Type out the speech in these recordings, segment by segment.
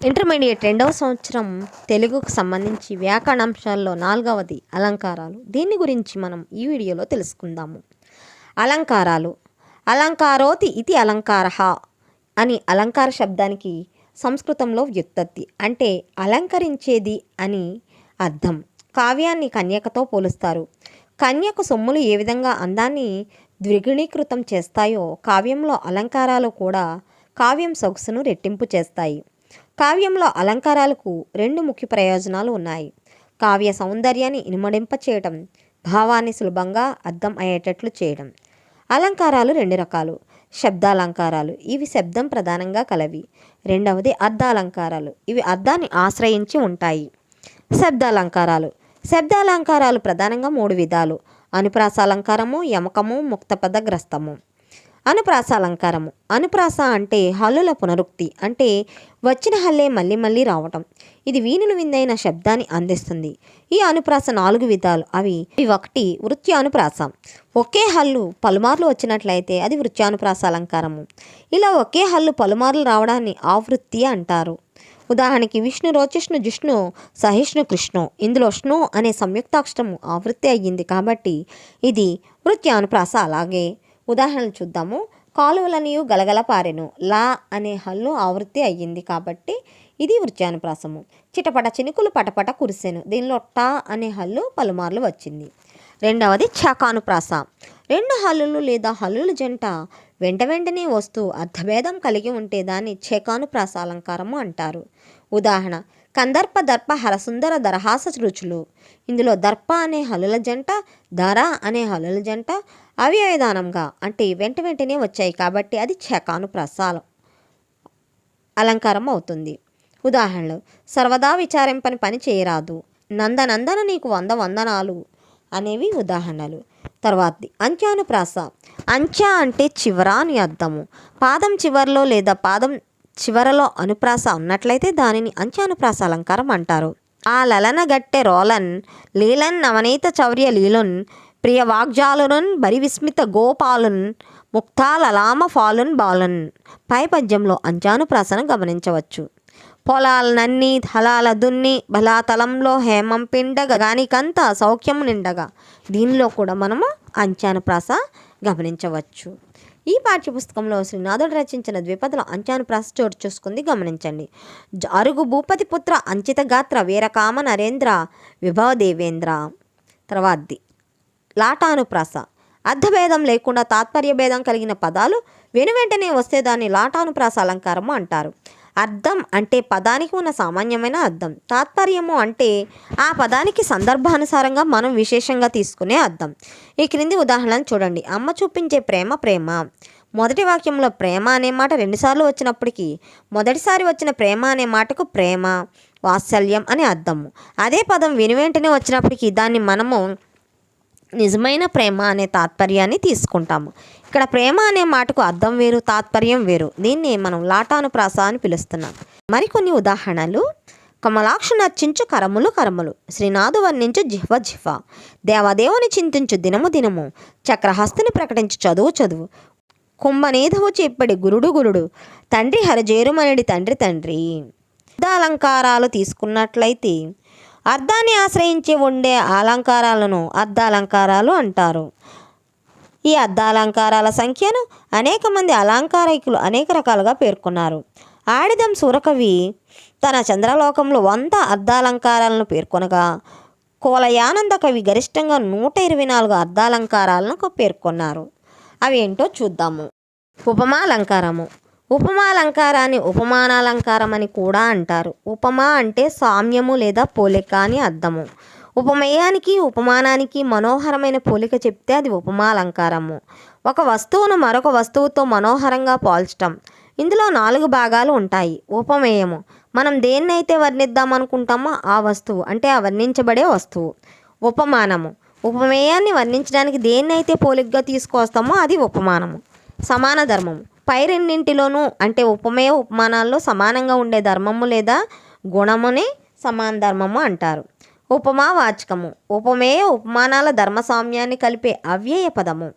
Intermediate రెండవ సంవత్సరం తెలుగుకు సంబంధించి వ్యాకరణాంశాల్లో నాలుగవది అలంకారాలు. దీని గురించి మనం ఈ వీడియోలో తెలుసుకుందాము. అలంకారాలు. అలంకారోతి ఇది అలంకార అని అలంకార శబ్దానికి సంస్కృతంలో వ్యుత్పత్తి. అంటే అలంకరించేది అని అర్థం. కావ్యాన్ని కన్యకతో పోలుస్తారు. కన్యకు సొమ్ములు ఏ విధంగా అందాన్ని ద్విగుణీకృతం చేస్తాయో కావ్యంలో అలంకారాలు కూడా కావ్యం సొగసును రెట్టింపు చేస్తాయి. కావ్యంలో అలంకారాలకు రెండు ముఖ్య ప్రయోజనాలు ఉన్నాయి. కావ్య సౌందర్యాన్ని ఇనుమడింప చేయటం భావాన్ని సులభంగా అర్థం అయ్యేటట్లు చేయడం అలంకారాలు రెండు రకాలు. శబ్దాలంకారాలు ఇవి శబ్దం ప్రధానంగా కలవి. రెండవది అర్ధాలంకారాలు ఇవి అర్థాన్ని ఆశ్రయించి ఉంటాయి. శబ్దాలంకారాలు. శబ్దాలంకారాలు ప్రధానంగా మూడు విధాలు. అనుప్రాసాలంకారము యమకము ముక్తపదగ్రస్తము అనుప్రాస అలంకారము అనుప్రాస అంటే హల్లుల పునరుక్తి. అంటే వచ్చిన హల్లే మళ్ళీ మళ్ళీ రావటం. ఇది వీణులు విందైన శబ్దాన్ని అందిస్తుంది. ఈ అనుప్రాస నాలుగు విధాలు. అవి ఇవి ఒకటి వృత్యానుప్రాస ఒకే హల్లు పలుమార్లు వచ్చినట్లయితే అది వృత్యానుప్రాస అలంకారము. ఇలా ఒకే హల్లు పలుమార్లు రావడాన్ని ఆవృత్తి అంటారు. ఉదాహరణకి విష్ణు రోచిష్ణు జిష్ణు సహిష్ణు కృష్ణు. ఇందులో స్ను అనే సంయుక్తాక్షరము ఆవృత్తి అయ్యింది కాబట్టి ఇది వృత్యానుప్రాస అలాగే ఉదాహరణలు చూద్దాము. కాలువలనియు గలగల పారెను. లా అనే హల్లు ఆవృత్తి అయ్యింది కాబట్టి ఇది వృత్యానుప్రాసము. చిటపట చినుకులు పటపట కురిసెను. దీనిలో టా అనే హల్లు పలుమార్లు వచ్చింది. రెండవది చకానుప్రాస. రెండు హల్లులు లేదా హల్లుల జంట వెంట వెంటనే వస్తూ అర్థభేదం కలిగి ఉంటే దాన్ని చేకానుప్రాస అలంకారము అంటారు. ఉదాహరణ కందర్ప దర్ప హరసుందర దరహాస రుచులు. ఇందులో దర్ప అనే హలుల జంట ధర అనే హలుల జంట అవ్యయదానంగా అంటే వెంట వెంటనే వచ్చాయి కాబట్టి అది చకాను ప్రసాదం అలంకారం అవుతుంది. ఉదాహరణలు సర్వదా విచారింపని పని చేయరాదు. నందనందన నీకు వంద వందనాలు అనేవి ఉదాహరణలు. తర్వాతది అంత్యానుప్రాస. అంత్య అంటే చివర అని అర్థము. పాదం చివరిలో లేదా పాదం చివరలో అనుప్రాస ఉన్నట్లయితే దానిని అంత్యానుప్రాస అలంకారం అంటారు. ఆ లలన గట్టె రోలన్ లీలన్ నవనీత చౌర్య లీలున్ ప్రియ వాగ్జాలునున్ బరివిస్మిత గోపాలున్ ముక్తాలలామ ఫాలున్ బాలున్. పై పద్యంలో గమనించవచ్చు. గమనించవచ్చు పొలాలనన్నీ ధలాల దున్ని బలాతలంలో హేమం పిండగ గానికంతా సౌఖ్యం నిండగా. దీనిలో కూడా మనము అంచానుప్రాస గమనించవచ్చు. ఈ పాఠ్యపుస్తకంలో శ్రీనాథుడు రచించిన ద్విపదల అంత్యానుప్రాస చోటు చూసుకుంది. గమనించండి. జ- అరుగు భూపతి పుత్ర అంచిత గాత్ర వీరకామ నరేంద్ర విభవ దేవేంద్ర. తర్వాతది లాటానుప్రాస అర్థభేదం లేకుండా తాత్పర్య భేదం కలిగిన పదాలు వెను వెంటనే వస్తే దాన్ని లాటానుప్రాస అలంకారము అంటారు. అర్థం అంటే పదానికి ఉన్న సామాన్యమైన అర్థం. తాత్పర్యము అంటే ఆ పదానికి సందర్భానుసారంగా మనం విశేషంగా తీసుకునే అర్థం. ఈ క్రింది ఉదాహరణ చూడండి. అమ్మ చూపించే ప్రేమ ప్రేమ. మొదటి వాక్యంలో ప్రేమ అనే మాట రెండుసార్లు వచ్చినప్పటికీ మొదటిసారి వచ్చిన ప్రేమ అనే మాటకు ప్రేమ వాత్సల్యం అనే అర్థము. అదే పదం విని వెంటనే వచ్చినప్పటికీ దాన్ని మనము నిజమైన ప్రేమ అనే తాత్పర్యాన్ని తీసుకుంటాము. ఇక్కడ ప్రేమ అనే మాటకు అర్థం వేరు తాత్పర్యం వేరు. దీన్ని మనం లాటానుప్రాస అని పిలుస్తున్నాం. మరికొన్ని ఉదాహరణలు. కమలాక్ష నర్చించు కరములు కరములు. శ్రీనాథు వర్ణించు జిహ్వ జిహ్వ. దేవదేవుని చింతించు దినము దినము. చక్రహస్తిని ప్రకటించు చదువు చదువు. కుంభనేధవు చెప్పడి గురుడు గురుడు. తండ్రి హరజేరుమనడి తండ్రి తండ్రి. అలంకారాలు తీసుకున్నట్లయితే అర్థాన్ని ఆశ్రయించి ఉండే అలంకారాలను అద్దాలంకారాలు అంటారు. ఈ అద్దాలంకారాల సంఖ్యను అనేక మంది అలంకారికులు అనేక రకాలుగా పేర్కొన్నారు. ఆడిదం సూరకవి తన చంద్రలోకంలో వంద అద్దాలంకారాలను పేర్కొనగా కోలయానంద కవి గరిష్టంగా నూట ఇరవై నాలుగు అద్దాలంకారాలను పేర్కొన్నారు. అవి ఏంటో చూద్దాము. ఉపమాలంకారము. ఉపమాలంకారాన్ని ఉపమానాలంకారం అని కూడా అంటారు. ఉపమా అంటే సామ్యము లేదా పోలిక అని అర్థము. ఉపమేయానికి ఉపమానానికి మనోహరమైన పోలిక చెప్తే అది ఉపమాలంకారము. ఒక వస్తువును మరొక వస్తువుతో మనోహరంగా పోల్చటం. ఇందులో నాలుగు భాగాలు ఉంటాయి. ఉపమేయము. మనం దేన్నైతే వర్ణిద్దాం అనుకుంటామో ఆ వస్తువు అంటే ఆ వర్ణించబడే వస్తువు. ఉపమానము. ఉపమేయాన్ని వర్ణించడానికి దేన్నైతే పోలికగా తీసుకొస్తామో అది ఉపమానము. సమాన ధర్మము. పై రెండింటిలోనూ అంటే ఉపమేయ ఉపమానాల్లో సమానంగా ఉండే ధర్మము లేదా గుణముని సమాన ధర్మము అంటారు. ఉపమా వాచకము. ఉపమేయ ఉపమానాల ధర్మ సామ్యాన్ని కలిపే అవ్యయ పదము.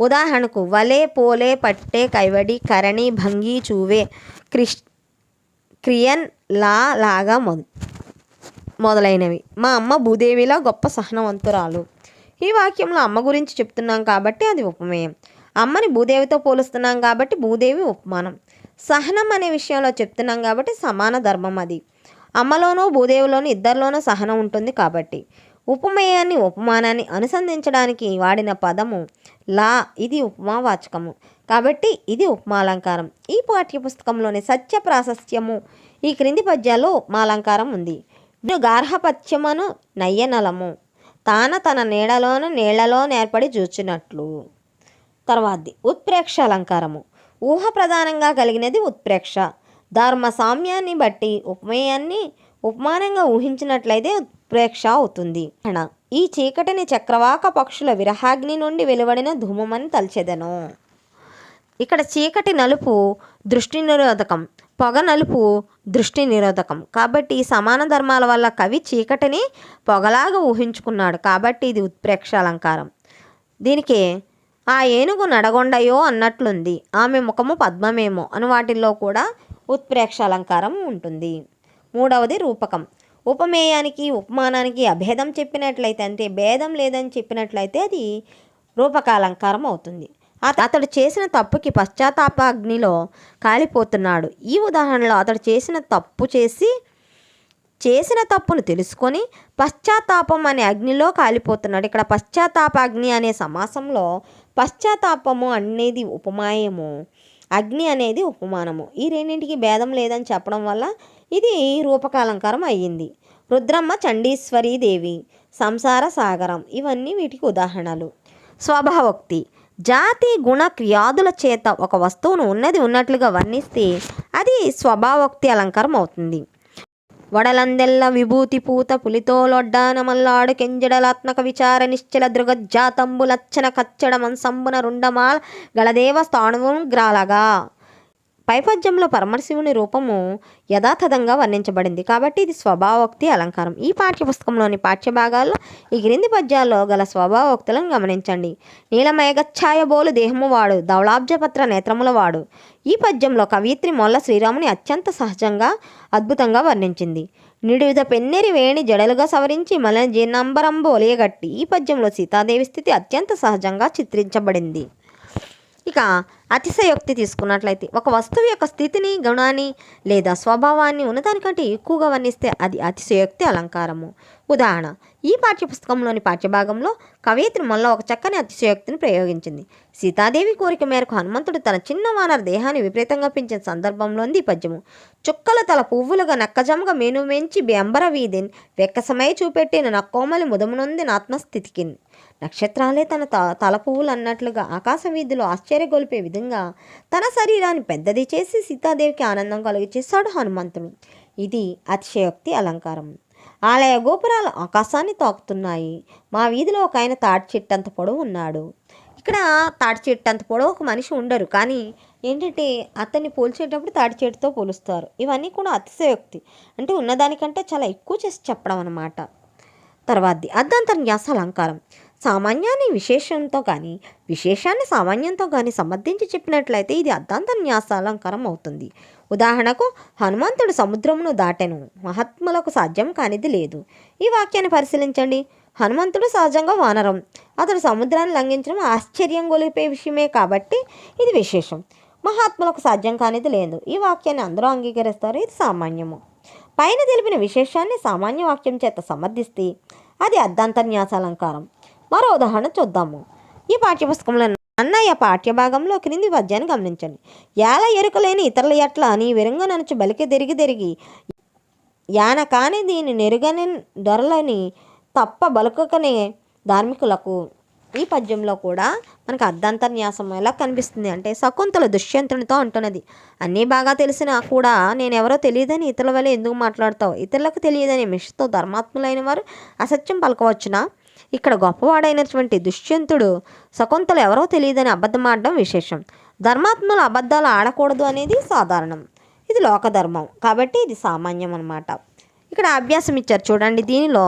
ఉదాహరణకు వలే పోలే పట్టే కైవడి కరణి భంగి చూవే క్రిష్ క్రియన్ లా లాగా మొద మొదలైనవి. మా అమ్మ భూదేవిలా గొప్ప సహనవంతురాలు. ఈ వాక్యంలో అమ్మ గురించి చెప్తున్నాం కాబట్టి అది ఉపమేయం. అమ్మని భూదేవితో పోలుస్తున్నాం కాబట్టి భూదేవి ఉపమానం. సహనం అనే విషయంలో చెప్తున్నాం కాబట్టి సమాన ధర్మం అది. అమ్మలోనూ భూదేవిలోనూ ఇద్దరిలోనూ సహనం ఉంటుంది కాబట్టి. ఉపమేయాన్ని ఉపమానాన్ని అనుసంధించడానికి వాడిన పదము లా ఇది ఉపమావాచకము. కాబట్టి ఇది ఉపమాలంకారం. ఈ పాఠ్యపుస్తకంలోని సత్య ప్రాశస్త్యము ఈ క్రింది పద్యాల్లో ఉపమాలంకారం ఉంది. గార్హపత్యమును నయ్యనలము. తాన తన నీడలోను నీళ్ళలో నేర్పడి చూచినట్లు. తర్వాతది ఉత్ప్రేక్ష అలంకారము. ఊహ ప్రధానంగా కలిగినది ఉత్ప్రేక్ష. ధర్మ సామ్యాన్ని బట్టి ఉపమేయాన్ని ఉపమానంగా ఊహించినట్లయితే ఉత్ప్రేక్ష అవుతుంది. ఈ చీకటిని చక్రవాక పక్షుల విరహాగ్ని నుండి వెలువడిన ధూమమని తలచెదను. ఇక్కడ చీకటి నలుపు దృష్టి నిరోధకం. పొగ నలుపు దృష్టి నిరోధకం. కాబట్టి ఈ సమాన ధర్మాల వల్ల కవి చీకటిని పొగలాగా ఊహించుకున్నాడు. కాబట్టి ఇది ఉత్ప్రేక్ష అలంకారం. దీనికి ఆ ఏనుగు నడగొండయో అన్నట్లుంది. ఆమె ముఖము పద్మమేమో అని వాటిల్లో కూడా ఉత్ప్రేక్ష అలంకారం ఉంటుంది. మూడవది రూపకం. ఉపమేయానికి ఉపమానానికి అభేదం చెప్పినట్లయితే అంటే భేదం లేదని చెప్పినట్లయితే అది రూపకాలంకారం అవుతుంది. అత- అతడు చేసిన తప్పుకి పశ్చాత్తాపాగ్నిలో కాలిపోతున్నాడు. ఈ ఉదాహరణలో అతడు చేసిన తప్పు చేసి చేసిన తప్పును తెలుసుకొని పశ్చాత్తాపం అనే అగ్నిలో కాలిపోతున్నాడు. ఇక్కడ పశ్చాత్తాపాగ్ని అనే సమాసంలో పశ్చాత్తాపము అనేది ఉపమాయము. అగ్ని అనేది ఉపమానము. ఈ రెండింటికి భేదం లేదని చెప్పడం వల్ల ఇది రూపకాలంకారం అయ్యింది. రుద్రమ్మ చండీశ్వరీ దేవి సంసార సాగరం ఇవన్నీ వీటికి ఉదాహరణలు. స్వభావోక్తి. జాతి గుణ క్రియాదుల చేత ఒక వస్తువును ఉన్నది ఉన్నట్లుగా వర్ణిస్తే అది స్వభావోక్తి అలంకారం అవుతుంది. వడలందెల్ల విభూతి పూత పులితోలొడ్డాన మల్లాడు కెంజడలాత్మక విచార నిశ్చల దృగజాతంబులచ్చన కచ్చడ సంబున రుండమాల్ గలదేవ స్థాణువు గ్రాలగా. పైపద్యంలో పరమశివుని రూపము యథాతథంగా వర్ణించబడింది. కాబట్టి ఇది స్వభావోక్తి అలంకారం. ఈ పాఠ్యపుస్తకంలోని పాఠ్యభాగాల్లో ఈ క్రింది పద్యాల్లో గల స్వభావోక్తులను గమనించండి. నీలమేఘఛాయ బోలు దేహము వాడు ధవళాబ్జపత్ర నేత్రముల వాడు. ఈ పద్యంలో కవయిత్రి మొల్ల శ్రీరాముని అత్యంత సహజంగా అద్భుతంగా వర్ణించింది. నిడువిధ పెన్నెరి వేణి జడలుగా సవరించి మల జీర్ణంబరంబు ఒలియగట్టి ఈ పద్యంలో సీతాదేవి స్థితి అత్యంత సహజంగా చిత్రించబడింది. ఇక అతిశయోక్తి తీసుకున్నట్లయితే ఒక వస్తువు యొక్క స్థితిని గుణాన్ని లేదా స్వభావాన్ని ఉన్నదానికంటే ఎక్కువగా వర్ణిస్తే అది అతిశయోక్తి అలంకారము. ఉదాహరణ ఈ పాఠ్యపుస్తకంలోని పాఠ్యభాగంలో కవయిత్రి మొల్ల ఒక చక్కని అతిశయోక్తిని ప్రయోగించింది. సీతాదేవి కోరిక మేరకు హనుమంతుడు తన చిన్న వానర దేహాన్ని విపరీతంగా పెంచిన సందర్భంలోంది ఈ పద్యము. చుక్కల తల పువ్వులుగా నక్కజమగా మేను మెంచి బెంబర వీధిని వెక్కసమై చూపెట్టిన నక్కోమలి ముదమునొంది నాత్మస్థితికింది నక్షత్రాలే తన త తల పువ్వులు అన్నట్లుగా ఆకాశ వీధిలో ఆశ్చర్యగొలిపే విధంగా తన శరీరాన్ని పెద్దది చేసి సీతాదేవికి ఆనందం కలిగచేశాడు హనుమంతుడు. ఇది అతిశయోక్తి అలంకారం. ఆలయ గోపురాలు ఆకాశాన్ని తాకుతున్నాయి. మా వీధిలో ఒక ఆయన తాటి చెట్టంత పొడవు ఉన్నాడు. ఇక్కడ తాటి చెట్టు అంత పొడవు ఒక మనిషి ఉండరు. కానీ ఏంటంటే అతన్ని పోల్చేటప్పుడు తాటి చెట్టుతో పోలుస్తారు. ఇవన్నీ కూడా అతిశయోక్తి. అంటే ఉన్నదానికంటే చాలా ఎక్కువ చేసి చెప్పడం అన్నమాట. తర్వాతది. అర్ధాంతర్న్యాస అలంకారం. సామాన్యాన్ని విశేషంతో కానీ విశేషాన్ని సామాన్యంతో కానీ సమర్థించి చెప్పినట్లయితే ఇది అద్దాంత న్యాసాలంకారం అవుతుంది. ఉదాహరణకు హనుమంతుడు సముద్రమును దాటెను. మహాత్ములకు సాధ్యం కానిది లేదు. ఈ వాక్యాన్ని పరిశీలించండి. హనుమంతుడు సహజంగా వానరం. అతడు సముద్రాన్ని లంఘించడం ఆశ్చర్యం గొలిపే విషయమే కాబట్టి ఇది విశేషం. మహాత్ములకు సాధ్యం కానిది లేదు. ఈ వాక్యాన్ని అందరూ అంగీకరిస్తారు. ఇది సామాన్యము. పైన తెలిపిన విశేషాన్ని సామాన్య వాక్యం చేత సమర్థిస్తే అది అర్ధాంతర్న్యాస న్యాసాలంకారం మరో ఉదాహరణ చూద్దాము. ఈ పాఠ్యపుస్తకంలో అన్నయ్య పాఠ్యభాగంలో క్రింది పద్యాన్ని గమనించండి. యాల ఎరుకలేని ఇతరుల ఎట్ల నీ వెరుంగ నన్ను బలికి తిరిగి తిరిగి యాన కాని దీని నెరుగని దొరలని తప్ప బలుకనే ధార్మికులకు. ఈ పద్యంలో కూడా మనకు అర్ధాంతర్న్యాసం ఎలా కనిపిస్తుంది అంటే శకుంతల దుష్యంతునితో అంటున్నది. అన్నీ బాగా తెలిసినా కూడా నేనెవరో తెలియదని ఇతరుల వల్ల ఎందుకు మాట్లాడతావు? ఇతరులకు తెలియదని మిషతో ధర్మాత్ములైన వారు అసత్యం పలకవచ్చునా? ఇక్కడ గొప్పవాడైనటువంటి దుష్యంతుడు శకుంతలు ఎవరో తెలియదని అబద్ధం ఆడడం విశేషం. ధర్మాత్మలు అబద్ధాలు ఆడకూడదు అనేది సాధారణం. ఇది లోకధర్మం. కాబట్టి ఇది సామాన్యం అన్నమాట. ఇక్కడ అభ్యాసం ఇచ్చారు చూడండి. దీనిలో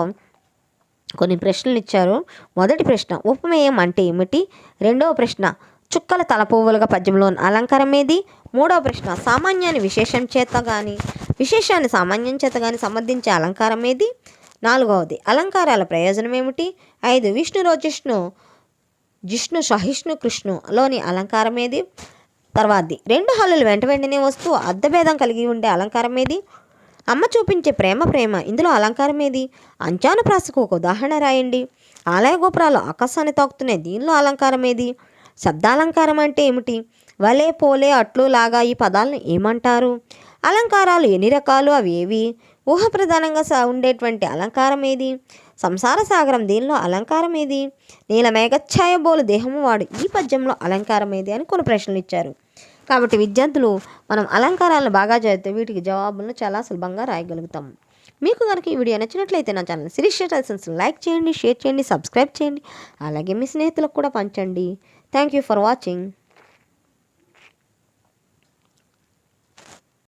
కొన్ని ప్రశ్నలు ఇచ్చారు. మొదటి ప్రశ్న ఉపమేయం అంటే ఏమిటి? రెండవ ప్రశ్న చుక్కల తల పువ్వులుగా పద్యంలో అలంకారం ఏది? మూడవ ప్రశ్న సామాన్యాన్ని విశేషం చేత కానీ విశేషాన్ని సామాన్యం చేత కానీ సంబంధించే అలంకారం ఏది? నాలుగవది అలంకారాల ప్రయోజనం ఏమిటి ఐదు విష్ణు రోజిష్ణు జిష్ణు సహిష్ణు కృష్ణులోని అలంకారం ఏది తర్వాతది రెండు హల్లులు వెంట వెంటనే వస్తూ అర్ధభేదం కలిగి ఉండే అలంకారం ఏది అమ్మ చూపించే ప్రేమ ప్రేమ ఇందులో అలంకారం ఏది అంచాను ప్రాసకు ఒక ఉదాహరణ రాయండి. ఆలయ గోపురాలు ఆకాశాన్ని తాకుతున్నాయి దీనిలో అలంకారం ఏది శబ్దాలంకారం అంటే ఏమిటి? వలే పోలే అట్లు లాగా ఈ పదాలను ఏమంటారు? అలంకారాలు ఎన్ని రకాలు? అవి ఏవి? ఊహ ప్రధానంగా సా ఉండేటువంటి అలంకారం ఏది? సంసార సాగరం దీనిలో అలంకారం ఏది? నీల మేఘఛాయ బోలు దేహము వాడు ఈ పద్యంలో అలంకారం ఏది అని కొన్ని ప్రశ్నలు ఇచ్చారు. కాబట్టి విద్యార్థులు మనం అలంకారాలను బాగా చదివితే వీటికి జవాబులను చాలా సులభంగా రాయగలుగుతాం. మీకు కనుక ఈ వీడియో నచ్చినట్లయితే నా ఛానల్ శిరీష్ టెల్సన్స్ లైక్ చేయండి షేర్ చేయండి సబ్స్క్రైబ్ చేయండి. అలాగే మీ స్నేహితులకు కూడా పంచండి. Thank you for watching.